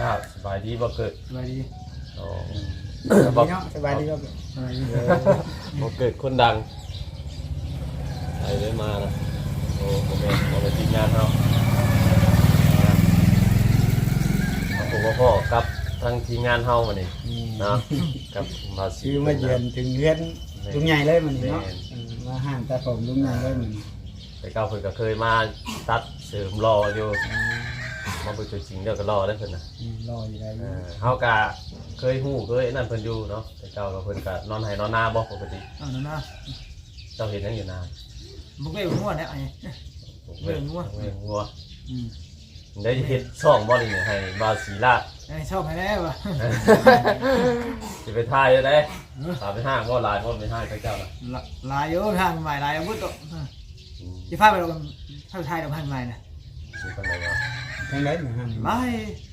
ครับสบายดีบ่เกิดสบายดีอ๋อสบายดีเนาะสบายดีครับสบายดีบ่เกิดคนดังไปเลยมานะโอ้ผมเองเอาไปทีมงานเฮาเอาผมว่าพ่อกับทางทีมงานเฮามานี่เนาะกับมาชื่อมาเยือนถึงเรือนลุงใหญ่เลยมันนี่เนาะแม่นอืมมาห้างตาผมลุงใหญ่เลยมันไปเก่าเพิ่นก็เคยมาตัดเสริมรออยู่ มาเบิ่งตัวจริงเดี๋ยวก็รอได้เพิ่นน่ะอืมรออยู่ได้อเอยู่อเฮากะเคยฮู้เคยนั่นเพิ่นอยู่เนาะแต่เก่าก็เพิ่นก็นอนให้นอนนาบ่ปกติเอาหน่อยนะเจ้าเห็นหยังอยู่นาบุกเบ้หัวเนี่ยไอ้เว้ยงัวเว้ยงัวอืมได้เฮ็ดช่องบ่นี่ให้บาวศรีลาด ไอ้ชอบไปแล้ววะสิไปถ่ายได้ถามไปห้างบ่หลายบ่ไปห้างไปเจ้าน่ะละลายเยอะทางใหม่ลายอาวุธตัวอืมที่พาไปเราถ้าไทยเราพันใหม่นะสิปานใดวะ ทางไหนมาห้างลาย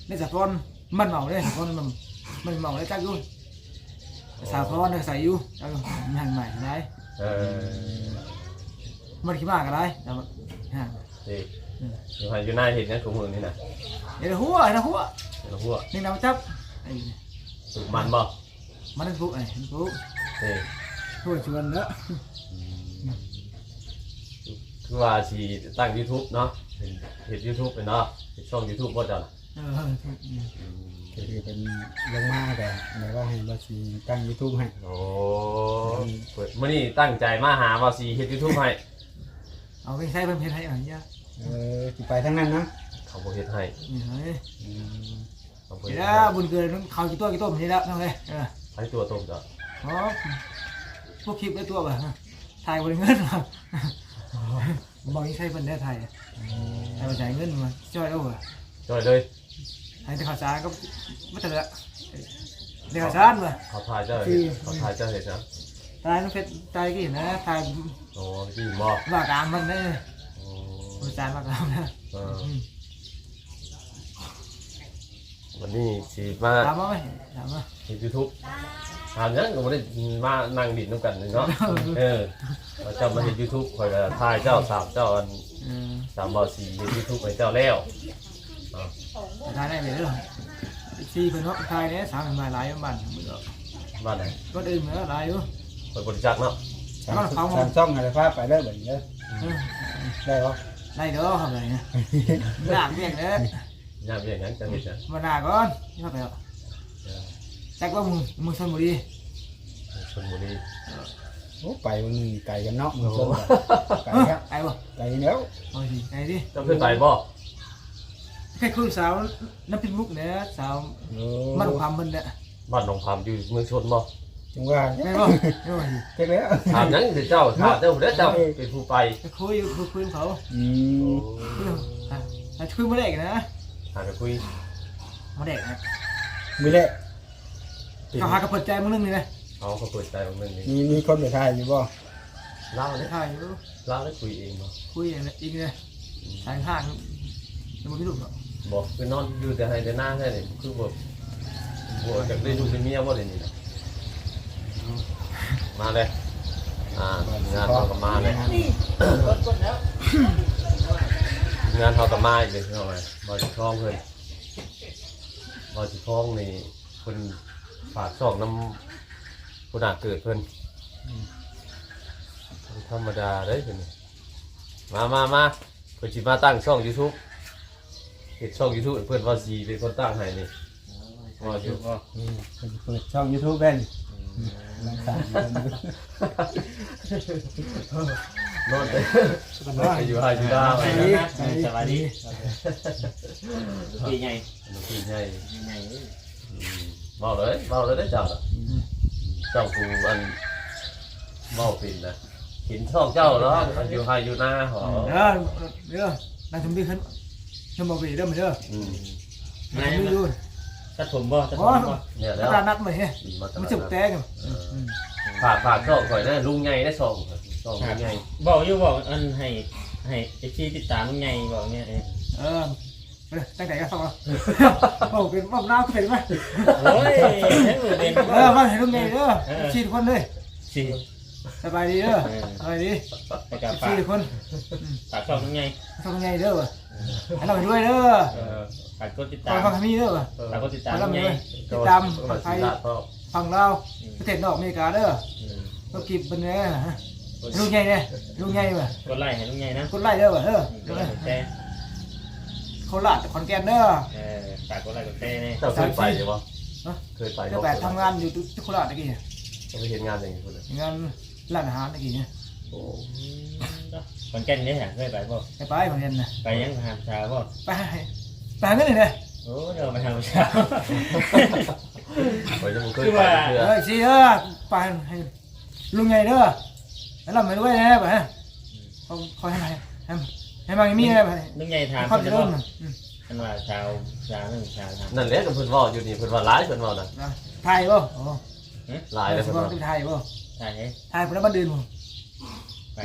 ในสะพอนมันเมาเลยสะพอนมันมันเมาเลยจักอยุ่นสะพอนเนี่ยใส่อยู่จักอยุ่นพันใหม่ได้เออมันขี้มากก็ได้แต่ว่าฮะนี่อยู่ให้อยู่หน้าเห็นหยังของมึงนี่น่ะเดี๋ยวหัวนะหัวเดี๋ยวหัวนี่น้ำจับไอ้สุกมันบ่มันนั่นปุ๊ไอ้ปุ๊นี่ช่วยชวนเด้อ คือว่าสิตั้ง YouTube เนาะเห็นเฮ็ด YouTube เป็นเนาะเฮ็ดช่อง YouTube บ่เจ้าน่ะเออก็คือเป็นลงมาแต่ไหนว่าให้บาซีตั้งยูทูบให้ โอ้เปิดมื้อนี้ตั้งใจมาหาบาวศรีเฮ็ด YouTube ให้เอาไปใช้เป็นเพชรให้อะไรเงี้ยเออสิไปทางนั้นเนาะเขาบ่เฮ็ดให้นี่เฮ้ยอืมเขาบ่เดี๋เฮ็ยดวให้บุญเกินเขากี่ตัวกี่ตัวนี่แล้วนั่งเลยเออให้ตัวต้มจ้ะอ๋อพวกคลิปได้ตัวป่ะถ่ายบริเงินมา บอกนี่ใช่เป็นได้ถ่ายถ่ายมาจ่ายเงินมาช่วยเอาเหรอช่วยเลยถ่ายแต่ข่าวสารก็ไม่แต่ละเดี๋ยวข่าวสารมาเขาถ่ายเจ้าเฮ็ดเขาถ่ายเจ้าเฮ็ดนะถ่ายน้องเพชรถ่ายกี่นะถ่ายโอ้พี่บ่ว่ากลางมันเนี่ยโอ้ข่าวสารว่ากลางนะเออ วันนี้สิมาถามมาไหมถามมาเฮ็ด YouTube ถามหยังก็บ่ได้มานั่งดินนํกันเลยเนาะเออเราเจ้ามาเฮ็ด YouTube ข่อยก็ถ่ายเจ้าสามเจ้าอันเออสามบ่สีเฮ็ด YouTube ให้เจ้าแล้วถ่ายได้เลยเด้อสี่คนเนาะถ่ายเนี่ยสามเป็นมาหลายบ้านบ้านไหนก็อื่นเนาะหลายอยู่เปิดบริจาคเนาะสามสามช่องอะไรฟ้าไปเลยแบบนี้เด้อเออได้ปะได้เด้อทำไรเนี่ยหนักเรียกเด้อ ญาติเรียกหยังจังเฮ็ดหยังมาหน้าก่อนนี่เข้าไปแล้วเออแจ็คว่ามึงมึงชนบุรีชลบุรีโอ้ไปวันหนึงไก่กันเนาะมึงโอ้ส้มไก่ครับไอ้บ่ไก่แล้วโอ้ยไอ้ดิเจ้าขึ้นไปบ่แค่คุยสาวน้ำพริกมุกเนี่ยสาวโอ้มันความมันเนี่ยบ้านหนองพามอยู่เมืองชนบ่จังว่าไอ้บ่ไอ้บ่เจ๊กแล้วถามหยังสิเจ้าถามเจ้าเด้อเจ้าเป็นผู้ไปแค่คุยคุยคุยเขาอืโอ้มคุยอะคุยมาเด็กนะ หากันคุยมาเด็กนะมือแรกเขาหากระเปิดใจมึงนึงนี่นะเขาก็เปิดใจบางเรื่องนี้มีมีคนไปถ่ายอยู่บ่เล่าได้เลยถ่ายอยู่เล่าแล้วคุยเองบ่คุยอย่างนี้อีกเลยทางข้างยังไม่รู้หรอกบอกคือนอนอยู่แต่ให้แต่หน้าแค่นี้คือบ่บ่จากได้ดูเป็นเมียบ่ได้นี่นะมาเลยอ่างานเขาก็มาเลยงานเขา กับมาอีกเลยพี่น้องไงบอสิคล้องเพิ่นบอสิคล้องนี่เพิ่นฝากช่องน้ำผู้นาเกิดเพิ่นธรรมดาเด้ยเพิ่นนี่มามามาเพิ่นสิมาตั้งช่อง YouTube เฮ็ดช่อง YouTube ให้เพิ่นว่าสิเป็นคนตั้งให้นี่ว่าอยู่อืมเพิ่นสิเปิดช่องยูทูบเป็นลองตามกันดู นอนได้อยู่ให้อยู่ดาวไปไอ้ดินะสวัสดีปีไงมันคือใหญ่ไงอืมเว้าเลยเว้าเลยได้อเจ้าน่ะเจ้ากูอันเมาปินนะเห็นช่องเจ้าแล้วอันอยู่ไฮอยู่หน้าหอเด้อเด้อนั่งทำดีขึ้นทำมาวีเด้อมาเด้ออืมนั่งไม่รู้ตัดผมบ่ตัดอ๋ผอมบ่เนี่ยแล้แล้ววนัดมาเนี่ยมาตมันลาดจุกแตกฝากฝากช่องข่อยนะลุงใหญ่ได้ช่อง ช่องลุงใหญ่บอกอยู่บอกอันให้ให้เอฟซีติดตามไงบอกเนี่ยเออเออตั้งแต่ก็สองแล้วโอ้เป็นบ้าหน้าเป็นไหมโอ้ยทั้งหมดเป็นเออมาเห็นลุงไงเด้อชีทุกคนเลยสี่สบายดีเด้อสบายดีไปกับชีฝากทุกคนฝากชอบไงทำไงเด้อให้เราไปด้วยเด้อเออฝากกดติดคตาอยมฟังคำนี้เด้อเออฝากกดติดตามไปแล้วไงมึงก็ติดตามก็สิลาดก็ฟังเราประเทศนอกอเมริกาเด้ออืมก็กิบเป็นเนี่ย ลุงใหญ่เนี่ยลุงใหญ่ว่ะกดไลค์ให้ลุงใหญ่นะคนไล่เด้อว่ะเออกดไลค์กดแชร์เขาลาดขอนแก่นเด้อ เออฝากกดไลค์กดแชร์นี่เจ้าเคยไปใช่ปะฮะ เคยไปเจ้าแบบทำงานอยู่ที่โคราชตะกี้เนี่ยไปเห็นงานอย่างนี้คนเลยงานร้านอาหารตะกี้เนี่ยโอ้ขอนแก่นเนี่ยเคยไปบ่ไปไปผมเรียนนะไปยังหามชาบ่ไปไปเงินเลยเนี่ยโอ้เดี๋ยวไปหามชา ไปจะมึงเคยคือไปว่าเพื่อเฮ้ยสิเออไปให้ลุงใหญ่เด้อ แล้วเราไม่รู้ไว้นะไปเขาเขาให้ให้ให้ให้มามีอะไรไปลุงใหญ่ถามเขาเพิ่นจะจะร่บ่นอันว่าชาวชาวหนึ่งชาวทางนั่นแหละกับเพิ่นเว่าอยู่นี่เพิ่นว่าหลายเพิ่นเว่าน่ะไทยป่ะโอ้หลายเลยสเพิ่นมองว่าเป็นไทยป่ะใช่ไหมไทยคนละบ้านดื่นผม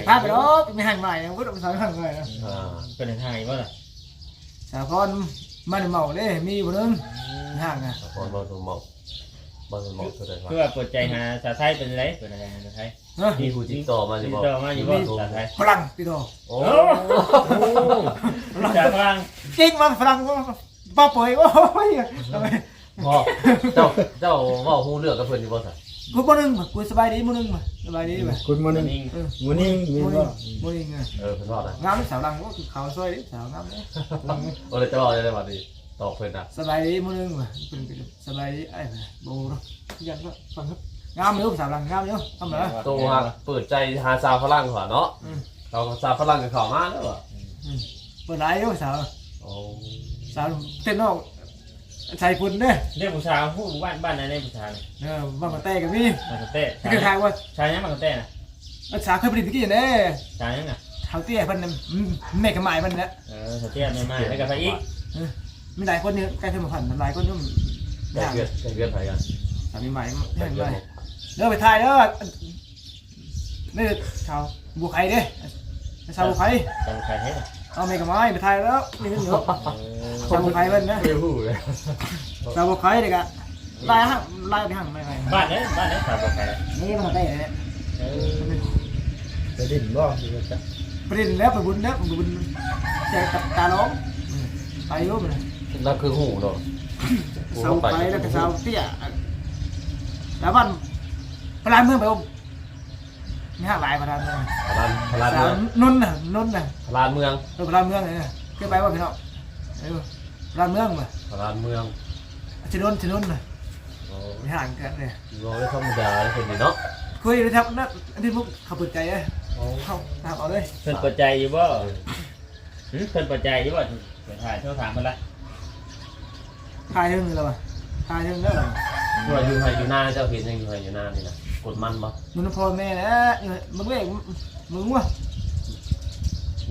พาไปแล้วไม่ห่างใหม่ก็ต้องสอนห่างใหม่นะอ่าเป็นทางอีกบ่ล่ะสาพรมันเมาเลยมีคนนึงห่างอะคนบ่สมองบ่สมองตัวใดวะคือว่าเปิดใจหาชาวไทยเป็นไรเปิดใจหาชาวไทย เนาะมีผู้ติดต่อมาอยู่ติดบ่ต่อมาอยู่บ่ชาวไทยฝรั่งพี่โตโอ้ชาวฝรั่งจริงมันฝรั่งป้าป่วยโอ้ยทำไมพ่อเจ้าเจ้าเว้าฮู้เรื่องกับเพิ่นอยู่บ่ซะกูบ่นึงกูสบายดีมื้อนึงสบายดีป่ะคุณมื้อนึงนิ่งเออมื้อนี้มีมื้อนึบ่งมื้อนึงเออเพิ่นว่าน่ะงามสาวหลังก็คือขาวซอยดิสาวงามเลยโอ้เลยจะเว้าได้บัดนี้ตอบเพิ่นน่ะสบายดีมื้อนึงป่ะเป็นสบายดีไอ้โบเนาะยันก็ฟังครับ งามอยู่สาวหลังงามอยู่ทำไมโตฮะเปิดใจหาสาวฝรั่งก่อนเนาะอืมเราก็สาวฝรั่งก็เข้ามาแล้วอะเปิดไลฟ์อยู่สาวโอ้สาวเต้นนอกชายคุณเด้อเรียกผู้ชายผู้บ้านบ้านไหนเรียกผู้ชายเออบ้านมาเต้กับนี่มากระเต้ที่คือทางว่าชายยังมากระเต้นะสาวเคยผลิตตะกี้เด้ชายยังอะเท้าเตี้ยเพิ่นน่ะแม่กระหมายเพิ่นน่ะเออสเตียไม่มาแล้วก็ไปอีกมีหลายคนนี่ใกล้ถึงผ่านหลายคนนี่แก่เวียนแก่เวียนไผกันสามีใหม่แก่ให้เวียใหนม่ เด้อไปถ่ายเด้อนี่ชาวบัวไข่เด้ชาวบัวไข่จำใครให้เอาแม่กระหมายไปถ่ายแล้วนี่มันอยู่เออชาวบัวไข่เพิ่นนะไม่รู้เลยชาวบัวไข่เด็กอะลายฮะลายไปห่างไม่ไงบ้านไหนบ้านไหนสาวบอกใครนี่มันเต้เนี่ยเออไปดิ้นบ่อยู่จักประเด็นแล้วไปบุญแล้วไปบุญแจกกับตาล้องไปยุ่งเลยนั่นคือหูเนาะเสาไฟแล้วก็เสาเตี้ยแล้วมัน พลานเมืองไปอมมีห้าหลายพลานเมืองพลานพลานสาเมืวองนนท์น่ะนนท์น่ะพลานเมืองเออพลานเมืองเลยนะเคยไปว่าพี่น้องเออพลานเมืองมาพลานเมืองชินนท์ชินนท์น่ะโอ้มีห่างกันเลยยไม่ธรรมดาเลยคนนี้เนาะคุยเลยครับนั่นอันนี้พวกขับเปิดใจเลยเข้าตามเอาเลยเพิ่นเปิดใจอยู่บ่เพิ่นเปิดใจอยู่บ่เปิดถ่ายเท่าถามเพิ่นละทายเรื่องนี้แล้วป่ะทายเรื่องนี้แล้วตัวอยู่ไฮอยู่หน้าเจ้าเห็นยังอยู่ไฮอยู่หน้านี่นะ กดมันปะมึงพ่อแม่นะมึงเว้ยมึงวะ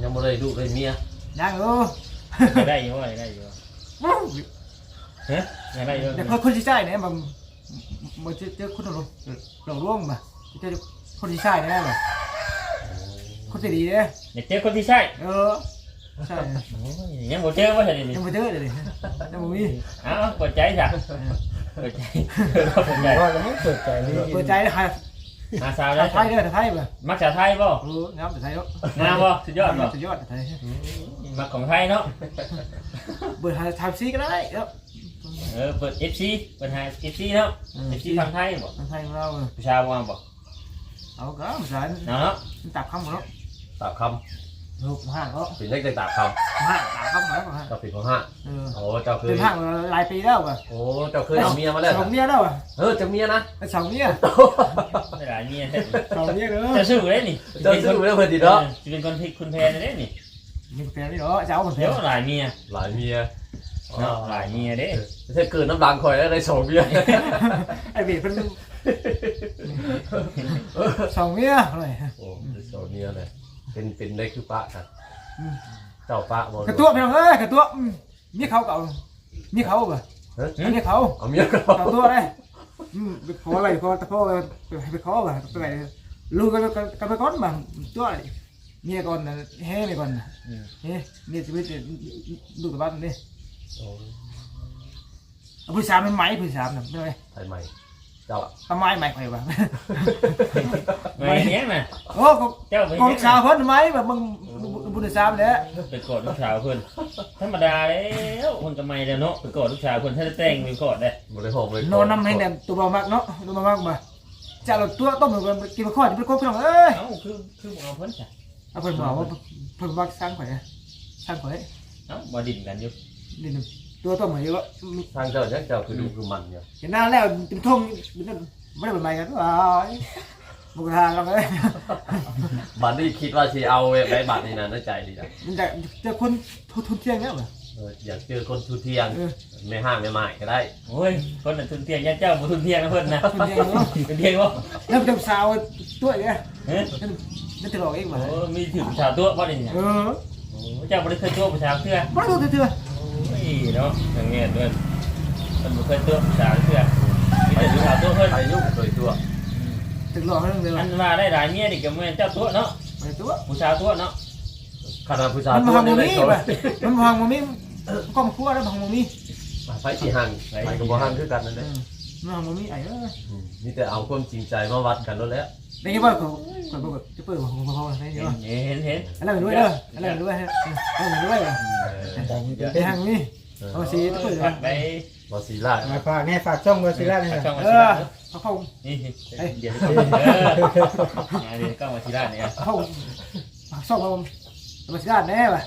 ยังไม่ได้ดูเลยเมียยังเออได้อยู่บ่ได้อยู่บ่ฮะได้อยู่แต่พอคนที่ใช่เนี่ยมันมันจะเจอคนหลงหลงร่วงมาจะเจอคนที่ใช่เนี่ยแบบคนที่ดีเนี่ยอยากเจอคนที่ใช่เออใช่โอ้ยยังบ่เจอว่าเห็นนี่ยังไม่เจอเลยยังไม่มีเอ้าเปิดใจจ้ะ เปิดใจเปิดใจบ่แล้วเปิดใจนี่เปิดใจเลยค่ะหาสาวได้ไทยเด้อไทยป่ะมักชาวไทยบ่เอองามแต่ไทยเนาะงามบ่สุดยอดบ่สุดยอดไทยมักของไทยเนาะเปิดไทยซีก็ได้แล้วเออเปิด FC เปิดหา FC เนาะ FC ฝั่งไทยบ่ไทยของเราผู้ชายว่าบ่เอาก็ภาษาเนาะตับคำหมดแล้วตากค ลูกห้างก็ำเป็นเลขตากคห้างตับคำหมดแล้วห้างำเจ้าผิดของห้าเออโอ้เจ้าเคเป็ยนห้างหลายปีแล้วป่ะโอ้เจ้าเคยเอาเมียมาแล้วสองเมียแล้วป่ะเออเจ้าเมียนะสองเมียไม่หลายเมียแท้สองเมียเด้อจะสู้ได้นี่เจ้าซื้อไว้แล้วเพิ่นดีเนาะจะเป็นคนพิกคุณแพนได้นี่มีแฟนนี่เหรอจะเอาคนแฟเดี๋ยนวหลายเมียหลายเมียเนาะหลายเมียเด้ถ้าเกิดน้ำรังคอยแล้วได้สองเมียไอ้เบียเป็นสองเมียอะไรโอ้ได้สองเมียเลย เป็นเป็นได้คือปะครับเจ้าปะบ่กระตัวเพียงเอ้ยกระตัวมีเขาเก่ามีเขาป่ะมีเขาเอาเมียก็เก่าตัวเลยไปขออะไรขอตะพ่อไปขอป่ะไปไหนลูกก็ก็ไปก้อนมาตัวเมียก่อนนะเฮ้เมียก่อนนะเฮ้เมียจะไปดูกับบ้านนี่ผู้ชายมันไหมผู้ชายน่ะไม่ไไทยใหม่ เจ้าทำไมไหมใครวะไม่เนี้ยน่ะโอ้ก็เจ้าไปกองเนี้ยชาวเพิ่นไหมแบบมึงบุญซ้ำแล้วไปกอดลูกสาวเพิ่นธรรมดาแล้วคนทำไมแล้วเนาะไปกอดลูกสาวเพิ่นถ้าได้แต่งไปกอดได้บริโภคเลยนอนน้ำให้แนมตัวเบามากเนาะตัวเบามากมาจะเราตัวต้มเหมือนกินมาข้อจะเป็นคนพี่น้องเอ้ยเอ้าคือคือบ่เอาเพิ่นจ้ะเอาเพิ่นบอกว่าเพิ่นว่าสร้างข่อยสร้างข่อยเอ้าบ่ดิ่นกันอยู่นี่นึง ตัวต้มเหมือนว่าทางเจ้าเนี่ยเจ้าคือดูคือมันเนี่ยเห็นหน้าแล้วเป็นทงไม่ได้เป็นใบกันว้ายมุกทางเราเลยบัตรนี่คิดว่าสิเอาไว้บัตรนี่นะน่าใจดีนะมันจะเจอคนทุนเที่ยงแล้วเหรอเอออยากเจอคนทุเทียงเออไม่ห้างไม่หมายก็ได้โอ้ยคนน่ะทุนเที่ยงยันเจ้าบ่ทุนเที่ยงนะเพิ่นนะทุนเที่ยงเนาะทุนเที่ยงบ่แล้วเป็นสาวตัวเนี่ยเฮ้ยนั่นตลกเองมาโอ้มีถึงชาวตัวบ่ได้เนี่ยเออโอ้เจ้าบ่ได้เคยตัวผู้ชายเทื่อมาตัวเถื่อโอ้ย เนาะอย่างเงี้ยเด้อเพิ่นบ่เคยตัวผู้ชายเทื่อมีแต่ผู้ชายตัวเพิ่นไปยุ่งโดยตัวถึงหลอกให้เรื่องอันว่าได้หลายเมียนี่ก็แม่นเจ้าตัวเนาะไปตัว ผู้ชายตัวเนาะขนาดผู้ชายมันตัวพังนี่มัเลยมี่เขาไปมันพังมัมี่ก็มาคั่วแล้วพังมัมี่ไปที่ห่างไปกับบ่ห่างคือกันนั่นแหละมันพังมัมี่ไอ้เอออืมมีแต่เอาความจริงใจมาวัดกันแล้วแหล้วในนี้ว่าเขาเขาบอกจะเปิดของเขาในนี้ว่าเห็นเห็นเห็นอะไรเหมือนด้วยเด้ออะไรเหมือนด้วยฮะอะไรเหมือนด้วยแต่งเป็นไปทางนี้ เอาสีจะเปิดผักไปบอสีล่ามาฝากแน่ฝากช่องเบอร์ซิล่าเนี่ยช่องมาเอชิอลาเขาเข้านี่เดี๋ยวเออเดี๋ยวกล้องมาชิลาเนี่ยเข้าซ่อมมามาสิได้แน่ป่ะ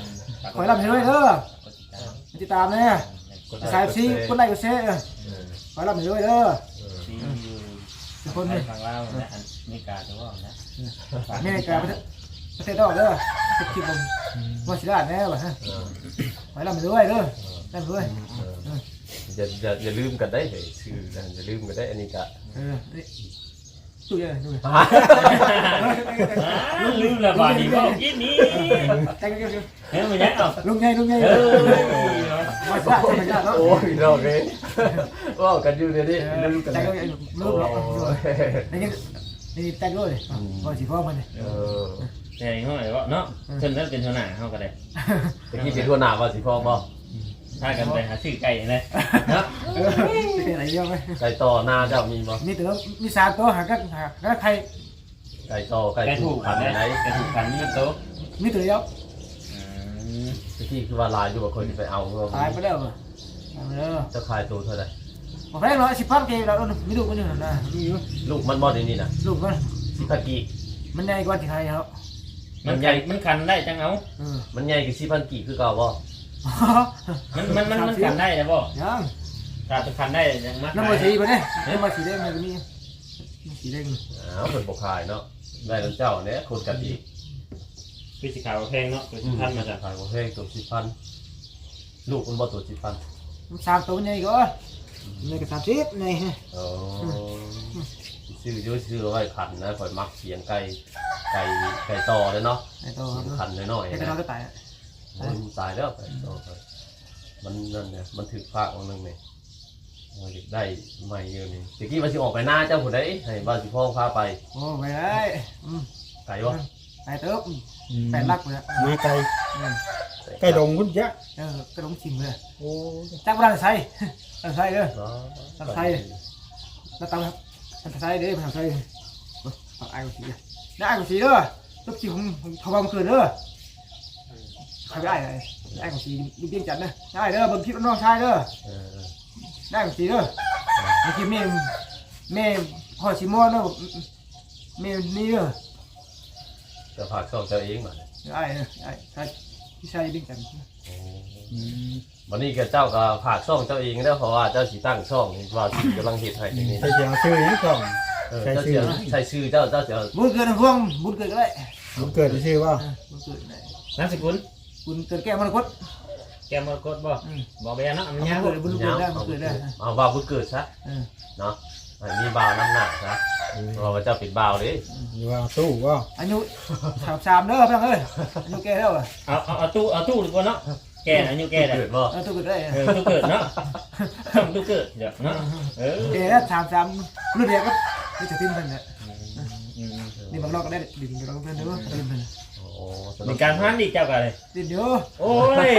คอยรับให้ด้วยเด้อติดตามแน่สายซีคนไหนก็เซ่คอยรับให้ด้วยเด้อซีอยู่ทุกคคนนในเลยฝั่งลาวนะอันนี่กาจะว่านะอเมริกาประเทศดอกเด้อติดคลิปผมมาสิได้แน่ป่ะฮะคอยรับให้ด้วยเด้อ ได้ด้วยอย่าอย่าอย่าลืมกันได้เลยชื่อนะอย่าลืมกันได้อันนี้ก็เออตู้ยังตู้ยังลืมละบาดีก็ยินนี่แต่งกันเฮ้ยมันยังเอาลุงไงลุงไงเออมาสิได้มาสิได้เนาะโอ้ยเราเลยว่ากันอยู่เดี๋ยวนี้ลืมกันแต่งแล้วกันโอ้ลืมหรอกยนี่นี่แต่งด้วยพอสิพ่อมันเออแต่งห้อยว่าเนาะเพิ่นนั้นเป็นเท่าหน้าเฮาก็ได้ตะกี้เป็นทั่วหน้าว่าสิพ่อบ่ ถ้ากันไปหาซื้อไก่เลยเนาะเออเป็นอะไรเยอะไหมไก่ต่อหน้าเจ้ามีบ่มีตัวมีสามตัวหากันหากันใครไก่ต่อไก่ไก่ถูถูกกขักันนไหนได้ไก่ถูกกันนี่โต๊ะมีตัวเดียวตะกี้คือว่าลายอยู่กับคนที่ไปเอาเตายไปแล้วอะตายไปแล้วจะขายตัวเท่าไหร่บอกแรกร้อยสิบพันเกเรามีลูกมันอยู่นะมีอยู่ลูกมันบ่ได้นี่น่ะลูกมันสิพันกี่มันใหญ่กว่าที่ใครเขามันใหญ่มันคันได้จังเอาเออมันใหญ่กับสิพันกี่คือเก่าบ่ มันมันมันมันคันได้แล้วบ่ยังถ้าจะคันได้ยังมาน้ำมันสีไปเนี่ยน้ำมันสีแดงมันมีสีแดงอ้าวเพิ่นบ่ขายเนาะได้แล้วเจ้าเนี่ยคนกันอีกคือสิขาวแพงเนาะคือสิพันมาจากขายบ่แพงตัวสิพันลูกมันบ่ตัวสิพันสามตัวใหญ่ก็ใหญ่กับสามสิบนี่อ๋อซื้อเยอะซื้อไว้ขันนะข่อยมักเสียงไก่ไก่ไก่ต่อเลยเนาะไอ้ตัวเสียงขันน้อยไอ้ๆตัวนะก็ตาย โอ้ยมันตายแล้วไก่ต่อไปมันนั่นเนี่ยมันถึกภาคของนึงเนี่ยโอ้ยได้ใหม่เยอะนี่ตะกี้ว่าสิออกไปหน้าเจ้าผู้ใดให้ว่าสิพ่อพาไปโอ้ไปได้อืมไก่วะไอ้เติบแปดลักเลยมาไกลไกลดงคุณจ๊ะเออกระดงชิมเลยโอ้จักรานใส่ใส่เด้อเนาะตั้งไทยแล้วตังครับตั้งใส่เด้อตั้งใส่ตังไอ้กูสีได้ไอ้กูสีเด้อลูกชิมของเขาบังคืนเด้อ ใครได้ไอ้กูสีลูกเบี้ยจัดนะได้เด้อบังคิดน้องชายเด้อเออได้กูสีเด้อเมื่อกี้แม่แม่พ่อชิมอนเด้อแม่นี่เด้อจะฝากช่องเจ้าเองมาเนี่ยไอ้ไอ้ใช่พี่ชายเบี้ยจัดโอ้อืมวันนี้ก็เจ้าก็ฝากช่องเจ้าเองแล้วเพราะว่าเจ้าสิตั้งช่องนี่ว่าสิกำลังเฮ็ดให้อย่างนี้ ใส่เสียงชื่อยังก่อนเออเจ้าเสียใช้ชื่อเจ้าเจ้าจะบุญเกิดห่วงบุญเกิดก็ได้มันเกิดชื่อว่าบุญเกิดได้นามสกุล บุญเกิดแก้มรกต แกมรกตบ่บ่แบนเนาะมันยาวเกิดบุญเกิดได้บุญเกิดได้ เอาว่าบุญเกิดซะเออเนาะอันนี้บ่าวน้ำหนักซะเพราะว่าเจ้าเป็นบ่าวเด้อยู่ว่าตู้ว่าอายุสามสามเด้อพี่น้องเอ้ยอายุแก่แล้วอะเอาเอาเอาตู้เอาตู้ดีกว่าเนาะแกอายุแกได้เกิดบ่เออตัวเกิดได้เออตู้เกิดเนาะตู้เกิดเดี๋ยวเนาะเออแก่แล้วสามสามรุ่นเดียวก็นี่จะทิ้งเพิ่นเนี่ยอืมนี่บางรอบก็ได้ดินบางรอบก็ได้เด้อดินเพิ่น โอ้มีการพนันอีกเจ้ากันเลยดินเยอะโอ้ย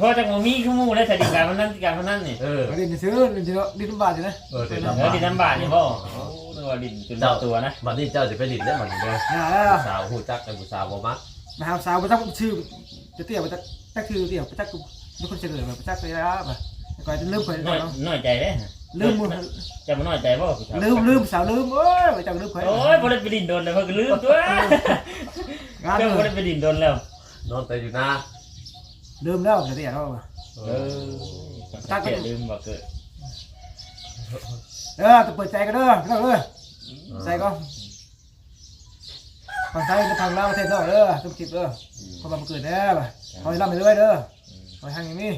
พอจากมีขึ้นมูแล้วสถิการพนันการพนันนี่เออดินซื้อดินเยอะดินบาทอยู่นะเออเดี๋ยวเออดินน้ำบาทนี่บ่โอ้ตัวดินจนตัวนะบัดนี้เจ้าจะไปหลินได้บัดนี้เด้ออย่าแล้วผู้สาวฮู้จักกันผู้สาวบ่มักมาหาสาวมาจักชื่อจะเตี้ยมาจักจักชื่อเตี้ยมาจักทุกคนเฉลยมาจักไปแล้วป่ะก่อนจะลืมไปน้อยเนาะ น้อยใจเด้ ลืมมือจะมาน้อยใจบ่ลืมลืมสาวลืมโอ้ยมาจักลืมไปโอ้ยบ่ได้ไปดินโดนแล้วเพิ่นก็ลืมตัวงานเจ้าบ่เลได้ยไปดินโดนแล้วนอนแต่อยู่หน้าลืมแล้วจะเตี้ยแล้วป่ะเออจักก็ลืมบ่เกิดเออต้องเปิดใจกันเด้อพี่น้องเด้อใจก็ฝั่งไทยจะพังลาวประเทศนอกเด้อทุกคลิปเด้อขอมาเกิดแน่ป่ะขอให้ร่ำไปด้วยเด้อขอให้ทางอย่างนี้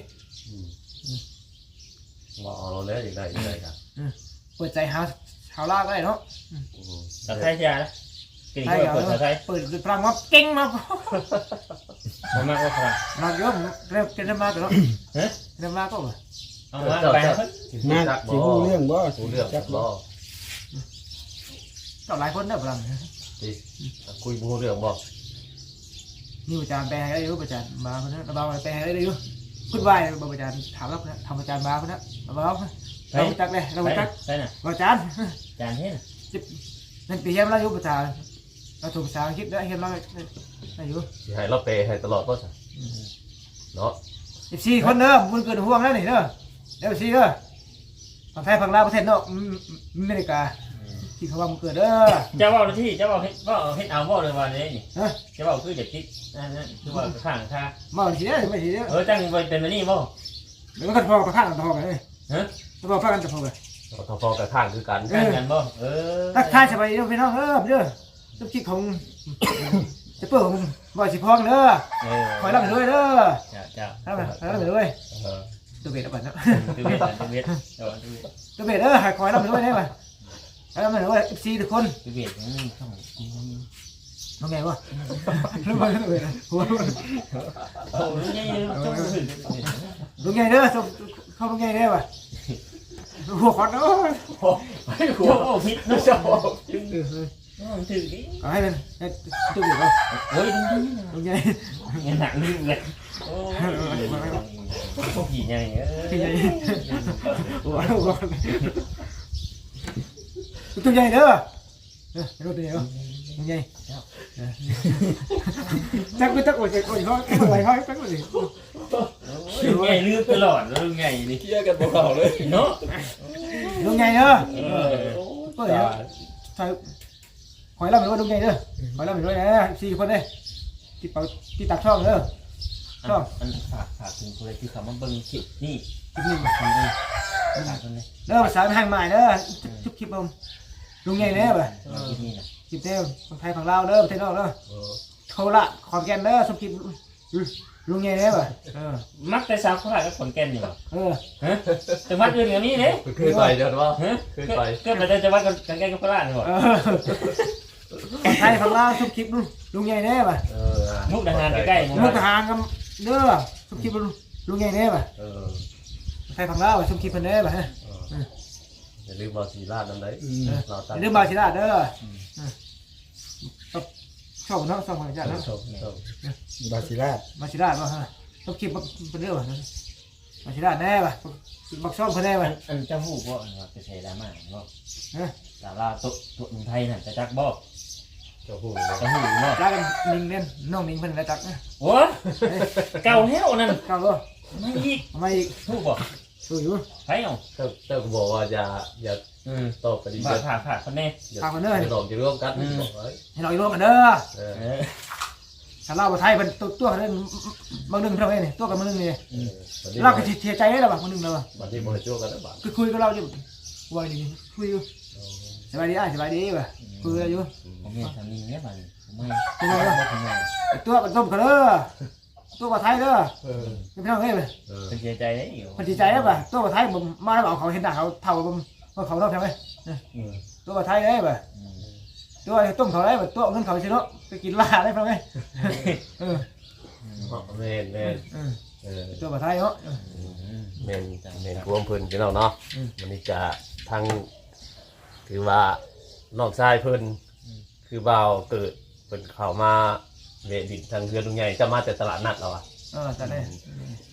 ว่าเอาเราแล้วอย่างไรอย่างไรครับเปิดใจหาชาวลาวก็ได้เนาะสาวไทยจ้านะกินไทยก็เอาเปิดสาวไทยเปิดพลังว่าเก่งมากบ่มากว่าฝรั่งมากเยอะเริ่มเก่งมากเนาะฮะเริ่มมากก็บ่เอามาไปเพิ่นน่าจักสิฮู้เรื่องบ่รู้เรื่องจักบ่บ่ก็หลายคนเด้อพลังที่คุยรู้เรื่องบ่นี่อาจารย์แปลให้ได้อยู่อาจารย์มาคนนั้นเราแปลให้ได้อยู่ พูดไหวบอกอาจารย์ถามแล้วนะทำอาจารย์มาคนนั้นเราเราเราจักเลยเราไปจักไปน่ะอาจารย์จานเฮ็ดน่ะนั่นปีเฮียมเราอยู่อาจารย์เราถูกภาษาอังกฤษได้เฮียมเราได้อยู่สิให้เราเปย์ให้ตลอดบ่ซะเนาะสิบสี่คนเด้อมันเกินห่วงแล้วนี่เด้อเดี๋ยวสี่เด้อฝั่งไทยฝั่งลาวประเทศนอกอเมริกา ที่เขาว่ามันเกิดเด้อเจ้าเว้าหน้าที่เจ้าเว้าเฮ็ดเว้าเฮ็ดเอาบ่เลยว่านี้นี่ฮะเจ้าเว้าคือจะคิดนั่นนั่นคือว่าข้างค่ามาทีเด้อไม่ทีเด้อเออจังไปเป็นมานี่บ่เดี๋ยวก็พอกับข้างกันพอกันเลยฮะพอข้างกันจะพอกันเราทอพอกับข้างคือกันข้างกันบ่เออทักทายสบายดีพี่น้องเออเด้อทุกที่ของจะเปิดของบ่อยสิพองเด้อเออคอยรับไปด้วยเด้อจ้าจ้ารับไปรับไปด้วยเออตัวเบ็ดเอาไปเนาะคือเวทคือเวทเออคือเวทตัวเบ็ดเด้อให้คอยรับไปด้วยได้ป่ะ รับไปด้วยซีทุกคนคือเวทนี่ต้องน้องไงวะรู้ไหมตัวเบ็ดหัวโอ้ยนี่ต้องถึงลุงไงเด้อเข้าลุงไงเด้อป่ะหัวขอดเนาะโจ้ผิดนะโจ้ถึงถึงดิก็ให้เป็นตัวเบ็ดเนาะโอ้ยดูดิลุงไงยังหนักลืมเลยโอ้ยพวกผีใหญ่เอ้ตัวใหญ่ยหัวหัว ตัวใหญ่เด้อเออตัวใหญ่เนาะลุงไงจักไปจักโอ้ยโอ้ยเขาอะไรเขาจักไปดิลุงใหญ่ลืมตลอดลุงใหญ่นี่เคลียร์กันบ่เข้าเลยเนาะลุงไงเด้อเออก็เดี๋ยวใส่หอยเราเป็นว่าลุงไงเด้อหอยเราเป็นว่านะสี่คนเด้ที่เป่าที่ตักช่องเด้ออันฝากฝากถึงคนที่เขามาเบิ่งคลิปนี่คลิปนี้ฝากคนเลยเด้อภาษาทางใหม่เด้อทุกคลิปผม ลุงไงเด้อป่ะคลิปนี้นะคลิปเด้อคนไทยฝั่งลาวเด้อประเทศนอกเด้อเออโคราชขอนแก่นเด้อสมคลิปลุงไงเด้อป่ะเออมักแต่สาวเขาหลายกับคนแก่นนี่หรอเออฮะจังหวัดอื่นอย่างนี้เด้เคยไปเดี๋ยวว่าฮะเคยไปเกิดมาจากจังหวัดกันแก่กับโคราชนี่หรอเออคนไทยฝั่งลาวทุกคลิปลุงไงเด้อป่ะเออมุกดาหารใกล้ๆมุกทหารกันเด้อสมคลิปลุงไงเด้อป่ะเออไทยฝั่งลาวสมคลิปเพิ่นเด้อป่ะเอ ออย่าลืมว่าสีลาดน้ำได้อืมเราตั้งเรื่องบาชิราเด้อชอบเนาะชอบของอาจารย์เนาะชมชมบาซิราชบาชิราป่ะฮะต้องคิดเป็นเรื่องนะบาชิราแน่ป่ะบักชอบเพิ่นแน่ป่ะอันเจ้าหูบ่ว่าจะใช้ดราม่าบ่ฮะสาราตุตุนไทยน่ะจะจักบ่เจ้าผู้เจ้าหูบ่จ้ากันนิงเล่นน้องนิงเพิ่นละจักนะโอ้เก่าแล้วนั่นเก้าก็ไม่อีกมาอีกหูบ่ ดูอยู่ไปเอาเจ้าเจ้าก็บอกว่าอย่าอย่าอืมตอบปฏิผ่าเสธผ่าผ่าคนแน่ อย่าอย่าหลอกอย่าร่วมกันบอกไว้ให้เราอีกรอบกันเด้อเออเออถ้าเราบ่ไทยเพิ่นตัวตัวเล่นบางนึงเท่าไหร่นี่ตัวกับบางนึงนี่เออวันนี้เราก็สิเสียใจได้ล่ะบางนึงแล้วบ่วันนี้บ่ให้โจ้กันแล้วบาดคือคุยกับเราอยู่ว่านี่คุยอยู่สบายดีอะสบายดีป่ะคุยอยู่ผมเห็นสามีเนี่ยบัดนี้ไม่เป็นไงวะบ่ทำไงตัวมันต้มกันเด้อ ตัวกับไทยเด้อเออพี่น้องเอ้ยเออเป็นเสียใจได้อยู่คนดีใจแล้วป่ะตัวกับไทยผมมาแล้วเอาเขาเห็นหน้าเขาเท่าผมว่าเขาต้องทำไหมอืมตัวกับไทยได้ป่ะอืมตัวต้มเขาได้ป่ะตัวเงินเขาชิโนไปกินลาได้ป่ะไหมเออแม่นแม่นเออเออตัวกับไทยเนาะอืมแม่นแม่นรวมเพิ่นพี่น้องเนาะอืม วันนี้จะทั้งถือว่าน้องชายเพิ่นคือบ่าวเกิดเพิ่นเข้ามา เวะดินทางเรือลุงใหญ่จะมาแต่ตลาดนัดแล้วอะเออแต่เนี่ย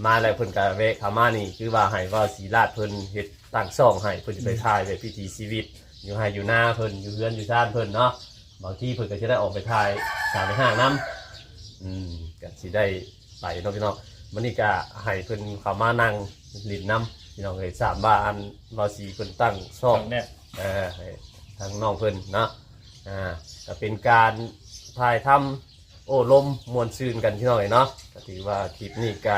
มาแล้วเพิ่นก็เวะเข้ามานี่ คือว่าให้ว่าสีราดเพิ่นเฮ็ดตั้งซ่องให้เพิ่นจะไปถ่ายแบบพิธีชีวิต อยู่ให้อยู่หน้าเพิ่นอยู่เฮือนอยู่ชานเพิ่นเนาะบางทีเพิ่นก็จะได้ออกไปถ่ายสามไปห้างน้ำอืมก็สิได้ไปเนาะพี่น้องมันนี่ก็ให้เพิ่นเข้ามานั่งลิ้นน้ำพี่น้องเอ้ยสามบ้านบาสีเพิ่นตั้งซ่องเนี่ยเออให้ทางน้องเพิ่นเนาะอ่าก็เป็นการถ่ายทำ โอ้ลมมวนซื่นกันพี่น้องเอ้ยเนาะก็ถือว่าคลิปนี้ก็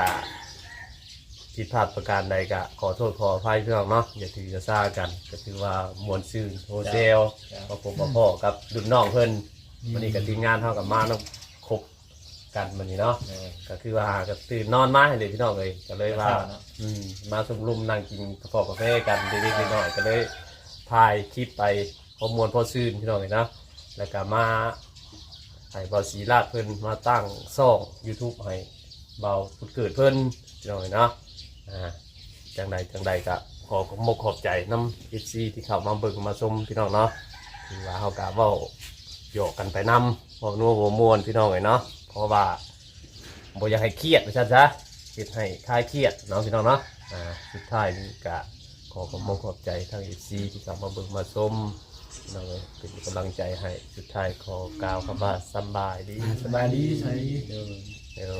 ผิดพลาดประการใดก็ขอโทษขออภัยพี่น้องเนาะอย่าถือจะซ่ากันก็ถือว่ามวนซื่นโฮเซลมาพบมาพ่อกับดุนน้องเพิ่นวันนี้ก็ทีมงานเท่ากับมาเนาะครบกันวันนี้เนาะเออก็คือว่าก็ตื่นนอนมาให้เลยพี่น้องเลยก็เลยว่าเช้าเนอะอืมมาสุมรุมนั่งกินกาแฟกาแฟกันเล็กๆน้อยๆก็เลยถ่ายคลิปไปพอมวลพอซื่นพี่น้องเลยเนาะแล้วก็มา ให้เบาสีลาดเพิ่นมาตั้งซ่อง YouTube ให้เบาพุดเกิดเพิ่นพี่น้องเลยเนาะอ่าจังใดจังใดก็ขอขอบมกขอบใจน้ำเอฟซีที่เข้ามาเบิ่งมาชมพี่น้องเนาะถือว่าเขากะเว้าโยกกันไปนำพอนัวหัวมวนพี่น้องเลยเนาะเพราะว่าบ่อยากให้เครียดไปซะซะคิดให้คลายเครียดเนาะพี่น้องเนาะอ่าสุดท้ายนี่กะขอขอบคุณขอบใจทางเอซีที่กลับมาเบิ่งมาชม น้องเอ้ยเป็นกำลังใจให้สุดท้ายขอกล่าวคำว่าสำบายดีสบายดีใส่เดี๋ยว